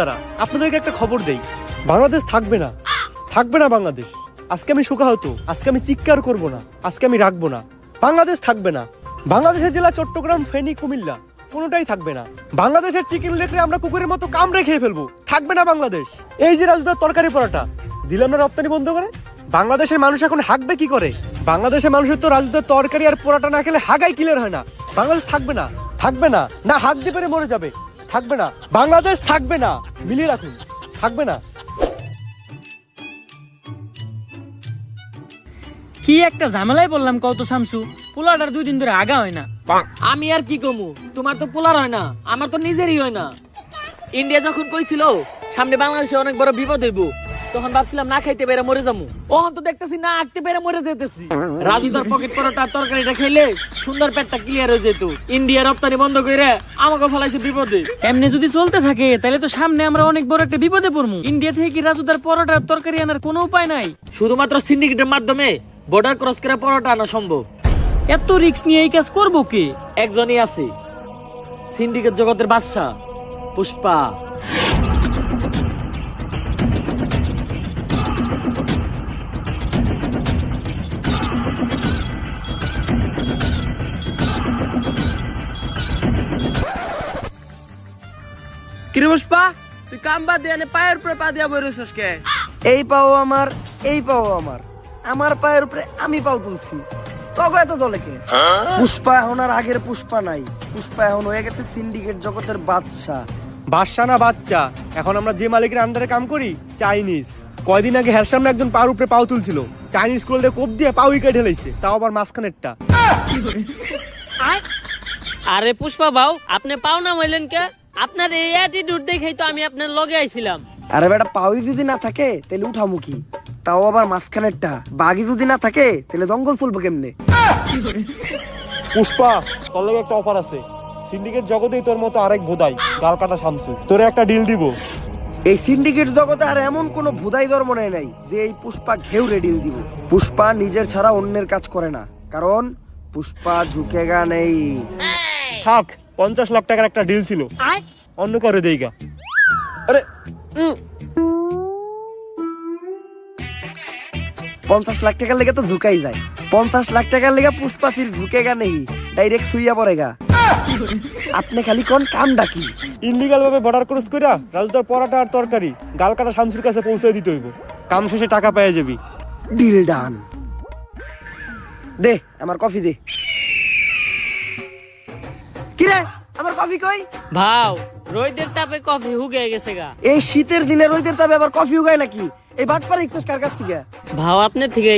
দাদা, আপনাদেরকে একটা খবর দেই। বাংলাদেশ থাকবে না। থাকবে না বাংলাদেশ। আজকে আমি শোকাহত, আজকে আমি চিৎকার করব না, আজকে আমি রাখব না। বাংলাদেশ থাকবে না। বাংলাদেশের জেলা চট্টগ্রাম, ফেনী, কুমিল্লা, কোনোটাই থাকবে না। বাংলাদেশের চিকেন লেটে আমরা কুকুরের মতো কামড়ে খেয়ে ফেলব। থাকবে না বাংলাদেশ। এই যে রাজুদার তরকারি পরোটা, দিলাম না রপ্তানি বন্ধ করে? বাংলাদেশের মানুষ এখন হাঁকবে কি করে? বাংলাদেশের মানুষের তো রাজুদার তরকারি আর পরোটা না খেলে হাগাই ক্লিয়ার হয় না। বাংলাদেশ থাকবে না। থাকবে না। না হাঁক দিয়ে পেরে মরে যাবে। থাকবে না। বাংলাদেশ থাকবে না। মিলিয়ে রাখুন। থাকবে না। কি একটা ঝামেলাই বললাম কত শামসু। পোলাটার দুই দিন ধরে আগা হয় না। আমি আর কি কমু? তোমার তো পোলার হয় না। আমার তো নিজেরই হয় না। ইন্ডিয়া যখন কইছিল সামনে বাংলাদেশে অনেক বড় বিপদ হইব। তখন ভাবছিলাম না খাইতে পেরে মরে যাব ওহন তো দেখতেছি না আঁকতে পেরে মরে যেতেছি। রাজু তার পকেট পরোটা তরকারিটা খাইলে সুন্দর পেটটা ক্লিয়ার হয়ে যেত। ইন্ডিয়া রপ্তানি বন্ধ করে আমাকে ফলাইছে বিপদে। এমনি যদি চলতে থাকে তাহলে তো সামনে আমরা অনেক বড় একটা বিপদে পড়ব ইন্ডিয়া থেকে কি রাজুদার পরোটা তরকারি আনার কোনো উপায় নাই? শুধুমাত্র সিন্ডিকেটের মাধ্যমে বর্ডার ক্রস করে পরোটা আনা সম্ভব। এত রিস্ক নিয়ে এই কাজ করব কে? একজনই আছে। সিন্ডিকেট জগতের বাদশা পুষ্পা। কিরে পুষ্পা তুই কাম বাদ দিয়ে পায়ের উপরে পা দিয়া বই রইছস কে? এই পাও আমার এই পাও আমার। আমার পায়ের উপরে আমি পাও তুলছি। তবে এত দলে কে? পুষ্পা এখন আর আগের পুষ্পা নাই। পুষ্পা এখন হয়ে গেছে সিন্ডিকেট জগতের বাদশা। বাদশা না বাচ্চা? এখন আমরা যে মালিকের আন্ডারে কাম করি চাইনিজ। কয়দিন আগে হ্যার সামনে একজন পার উপরে পাও তুলছিল। চাইনিজ স্কুল দিয়ে কোপ দিয়ে পাও উইকে ঢেলাইছে তাও আবার মাঝখানেরটা। আরে পুষ্পা বাউ আপনি পাও না হইলেন কে? আপনার এই অ্যাটিটিউড দেখেই তো আমি আপনার লগে আইছিলাম। আরে বেটা পাওই যদি না থাকে তাহলে উঠামুখী তাও আবার মাঝখানেরটা। বাঘি যদি না থাকে তাহলে জঙ্গল চলবো কেমনে? পুষ্পা তোর লগে একটা অফার আছে। সিন্ডিকেট জগতেই তোর মতো আরেক বোধাই গাল কাটা শামসু তোরে একটা ডিল দিব। এই সিন্ডিকেট জগতে আর এমন কোন ভুদাই ধর্ম নেই নাই যে এই পুষ্পা ঘেউ রেডিল দিব। পুষ্পা নিজের ছাড়া অন্যের কাজ করে না। কারণ পুষ্পা ঝুঁকেগা নেই। থাক পঞ্চাশ লাখ টাকার একটা ডিল ছিল। অন্য করে দেই গা। আরে পঞ্চাশ লাখ টাকার লেগে তো ঝুঁকাই যায়। পঞ্চাশ লাখ টাকার লেগে পুষ্পা ফির ঝুঁকেগা নেই। ডাইরেক্ট শুইয়া পড়েগা। আপনি খালি কোন কাম ডাকি ইনলিগাল ভাবে বর্ডার ক্রস কইরা রাজুদার পরাটা আর তরকারি গাল কাটা শামসুর কাছে পৌঁছে দিতে হইব। কাম শেষে টাকা পেয়ে যাবি। ডিল ডান দে আমার কফি দে। কিরে আমার কফি কই? ভাও রোহিতের তাপে কফি হুগে গেছে গা। এই শীতের দিনে রোদের তাপে আবার কফি উগায় নাকি? এই বাটপার ইকছোস কার কাছ থেকে? ভাও আপনার থেকে